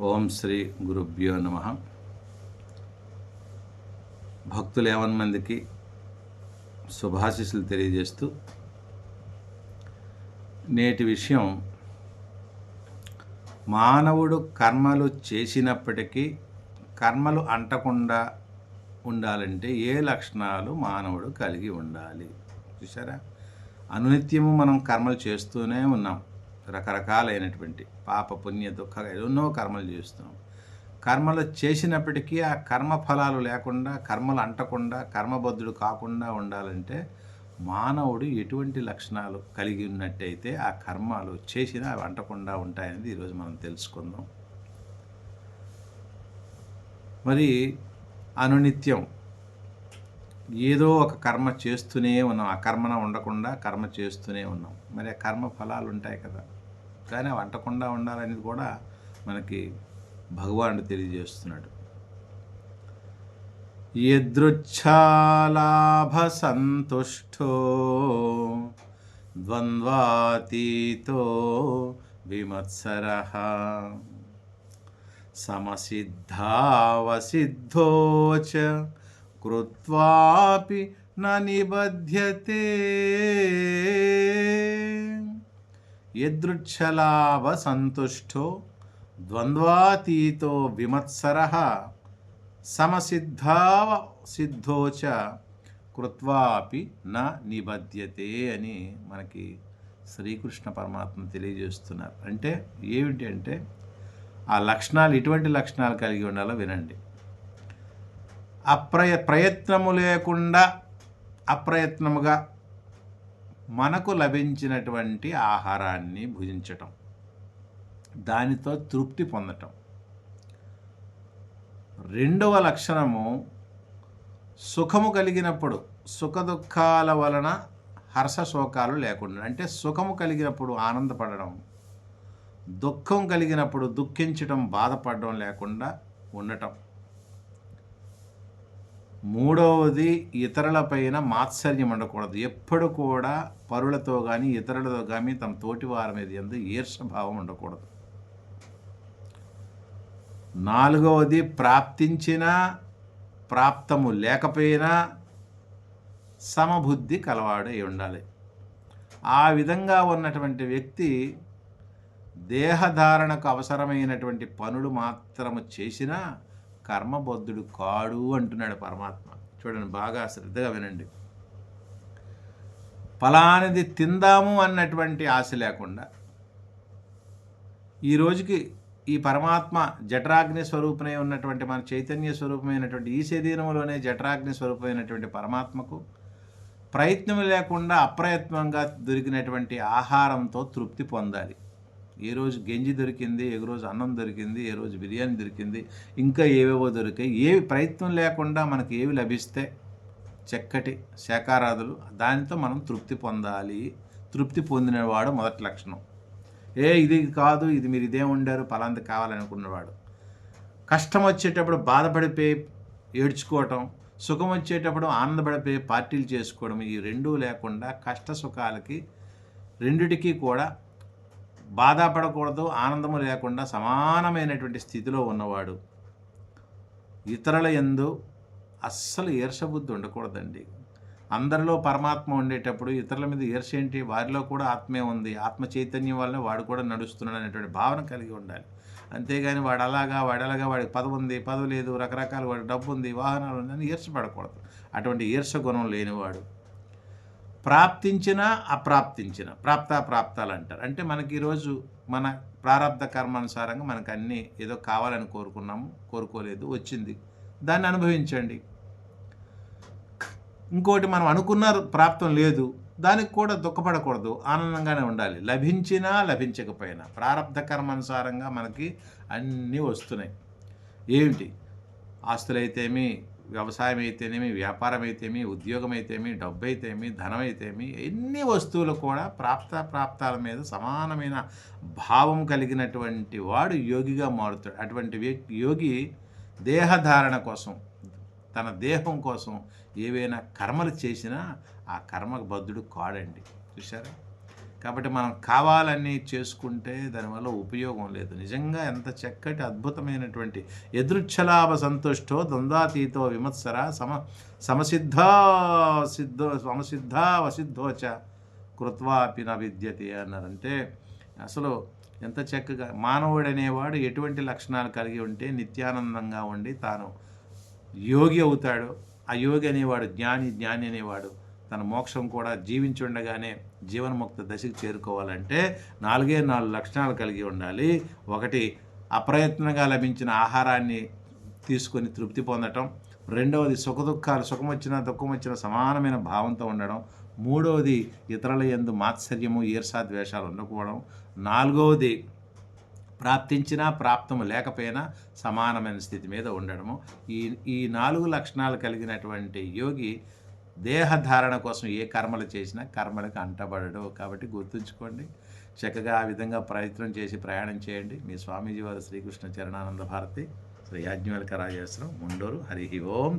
ఓం శ్రీ గురుభ్యో నమ. భక్తులు ఏవన్ మందికి శుభాశీస్సులు తెలియజేస్తూ నేటి విషయం మానవుడు కర్మలు చేసినప్పటికీ కర్మలు అంటకుండా ఉండాలంటే ఏ లక్షణాలు మానవుడు కలిగి ఉండాలి. చూసారా అనునిత్యము మనం కర్మలు చేస్తూనే ఉన్నాం. రకరకాలైనటువంటి పాప పుణ్య దుఃఖ ఎన్నో కర్మలు చేస్తున్నాం. కర్మలు చేసినప్పటికీ ఆ కర్మ ఫలాలు లేకుండా కర్మలు అంటకుండా కర్మబద్ధుడు కాకుండా ఉండాలంటే మానవుడు ఎటువంటి లక్షణాలు కలిగి ఉన్నట్టయితే ఆ కర్మలు చేసినా అవి అంటకుండా ఉంటాయనేది ఈరోజు మనం తెలుసుకుందాం. మరి అనునిత్యం. ఏదో ఒక కర్మ చేస్తూనే ఉన్నాం. ఆ కర్మన ఉండకుండా కర్మ చేస్తూనే ఉన్నాం. మరి ఆ కర్మ ఫలాలు ఉంటాయి కదా. కానీ అవి అంటకుండా ఉండాలనేది కూడా మనకి భగవానుడు తెలియజేస్తున్నాడు. యదృచ్ఛాలాభ సంతుష్టో ద్వంద్వాతీతో విమత్సర సమసిద్ధావసిద్ధో చ కృత్వాపి న నిబధ్యతే. యదృచ్ఛలాభ సంతుష్టో ద్వంద్వాతీతో విమత్సర సమసిద్ధావ సిద్ధో చ కృత్వాపి న నిబధ్యతే అని మనకి శ్రీకృష్ణ పరమాత్మ తెలియజేస్తున్నారు. అంటే ఏమిటి అంటే ఆ లక్షణాలు ఎటువంటి లక్షణాలు కలిగి ఉండాలో వినండి. అప్రయ ప్రయత్నము లేకుండా అప్రయత్నముగా మనకు లభించినటువంటి ఆహారాన్ని భుజించటం దానితో తృప్తి పొందటం. రెండవ లక్షణము సుఖము కలిగినప్పుడు సుఖ దుఃఖాల వలన హర్ష శోకాలు లేకుండా అంటే సుఖము కలిగినప్పుడు ఆనందపడడం దుఃఖం కలిగినప్పుడు దుఃఖించడం బాధపడడం లేకుండా ఉండటం. మూడవది ఇతరులపైన మాత్సర్యం ఉండకూడదు. ఎప్పుడు కూడా పరులతో కానీ ఇతరులతో కానీ తమ తోటి వారి మీద ఎందు ఈర్షభావం ఉండకూడదు. నాలుగవది ప్రాప్తించిన ప్రాప్తము లేకపోయినా సమబుద్ధి కలవాడై ఉండాలి. ఆ విధంగా ఉన్నటువంటి వ్యక్తి దేహధారణకు అవసరమైనటువంటి పనులు మాత్రము చేసినా కర్మబద్ధుడు కాడు అంటున్నాడు పరమాత్మ. చూడండి బాగా శ్రద్ధగా వినండి. ఫలానిది తిందాము అన్నటువంటి ఆశ లేకుండా ఈ రోజుకి ఈ పరమాత్మ జఠరాగ్ని స్వరూపమై ఉన్నటువంటి మన చైతన్య స్వరూపమైనటువంటి ఈ శరీరంలోనే జఠరాగ్ని స్వరూపమైనటువంటి పరమాత్మకు ప్రయత్నం లేకుండా అప్రయత్నంగా దొరికినటువంటి ఆహారంతో తృప్తి పొందాలి. ఏ రోజు గంజి దొరికింది ఏ రోజు అన్నం దొరికింది ఏ రోజు బిర్యానీ దొరికింది ఇంకా ఏవేవో దొరికాయి. ఏవి ప్రయత్నం లేకుండా మనకి ఏవి లభిస్తే చక్కటి శాకారాదులు దానితో మనం తృప్తి పొందాలి. తృప్తి పొందినవాడు మొదటి లక్షణం. ఏ ఇది కాదు ఇది మీరు ఇదే ఉండారు పలాంది కావాలనుకున్నవాడు. కష్టం వచ్చేటప్పుడు బాధపడిపోయి ఏడ్చుకోవటం సుఖం వచ్చేటప్పుడు ఆనందపడిపోయి పార్టీలు చేసుకోవడం ఈ రెండూ లేకుండా కష్ట సుఖాలకి రెండిటికీ కూడా బాధపడకూడదు ఆనందము లేకుండా సమానమైనటువంటి స్థితిలో ఉన్నవాడు ఇతరుల ఎందు అస్సలు ఈర్షబుద్ధి ఉండకూడదండి. అందరిలో పరమాత్మ ఉండేటప్పుడు ఇతరుల మీద ఈర్ష ఏంటి? వారిలో కూడా ఆత్మే ఉంది. ఆత్మ చైతన్యం వల్ల వాడు కూడా నడుస్తున్నాడు అనేటువంటి భావన కలిగి ఉండాలి. అంతేగాని వాడు అలాగా వాడు అలాగా వాడికి పదవి ఉంది పదవి లేదు రకరకాల వాడి డబ్బు ఉంది వాహనాలు ఉందని ఈర్షపడకూడదు. అటువంటి ఈర్ష గుణం లేనివాడు ప్రాప్తించినా అప్రాప్తించిన. ప్రాప్తాప్రాప్తాలు అంటారు అంటే మనకి ఈరోజు మన ప్రారంధ కర్మానుసారంగా మనకు అన్నీ ఏదో కావాలని కోరుకున్నాము కోరుకోలేదు వచ్చింది. దాన్ని అనుభవించండి. ఇంకోటి మనం అనుకున్న ప్రాప్తం లేదు దానికి కూడా దుఃఖపడకూడదు ఆనందంగానే ఉండాలి. లభించినా లభించకపోయినా ప్రారంధ కర్మానుసారంగా మనకి అన్నీ వస్తున్నాయి. ఏమిటి? ఆస్తులైతేమి వ్యవసాయం అయితేనేమి వ్యాపారం అయితేమి ఉద్యోగం అయితేమి డబ్బు అయితేమి ధనం అయితేమి ఎన్ని వస్తువులు కూడా ప్రాప్త ప్రాప్తాల మీద సమానమైన భావం కలిగినటువంటి వాడు యోగిగా మారుతాడు. అటువంటి వ్యక్తి యోగి దేహధారణ కోసం తన దేహం కోసం ఏవైనా కర్మలు చేసినా ఆ కర్మకు బద్ధుడు కాడండి. చూసారా కాబట్టి మనం కావాలని చేసుకుంటే దానివల్ల ఉపయోగం లేదు. నిజంగా ఎంత చక్కటి అద్భుతమైనటువంటి ఎదృచ్ఛలాభ సంతుష్టో ద్వంద్వాతీతో విమత్సర సమ సమసిద్ధ సిద్ధో సమసిద్ధ వసిద్ధోచ కృత్వాపి న విద్యతే అన్నారంటే అసలు ఎంత చక్కగా మానవుడు అనేవాడు ఎటువంటి లక్షణాలు కలిగి ఉంటే నిత్యానందంగా ఉండి తాను యోగి అవుతాడు. ఆ యోగి అనేవాడు జ్ఞాని జ్ఞాని అనేవాడు. తన మోక్షం కూడా జీవించి ఉండగానే జీవన్ముక్త దశకి చేరుకోవాలంటే నాలుగే నాలుగు లక్షణాలు కలిగి ఉండాలి. ఒకటి అప్రయత్నంగా లభించిన ఆహారాన్ని తీసుకొని తృప్తి పొందటం. రెండవది సుఖదుఖాలు సుఖం వచ్చినా దుఃఖం వచ్చినా సమానమైన భావంతో ఉండడం. మూడవది ఇతరుల యందు మాత్సర్యము ఈర్షాద్వేషాలు ఉండకపోవడం. నాలుగవది ప్రాప్తించినా ప్రాప్తము లేకపోయినా సమానమైన స్థితి మీద ఉండడము. ఈ ఈ నాలుగు లక్షణాలు కలిగినటువంటి యోగి దేహధారణ కోసం ఏ కర్మలు చేసినా కర్మలకు అంటబడడు. కాబట్టి గుర్తుంచుకోండి చక్కగా ఆ విధంగా ప్రయత్నం చేసి ప్రయాణం చేయండి. మీ స్వామీజీ వారు శ్రీకృష్ణ చరణానంద భారతి శ్రీ యాజ్ఞవల్క రాజేశ్వరం ముండూరు. హరి ఓం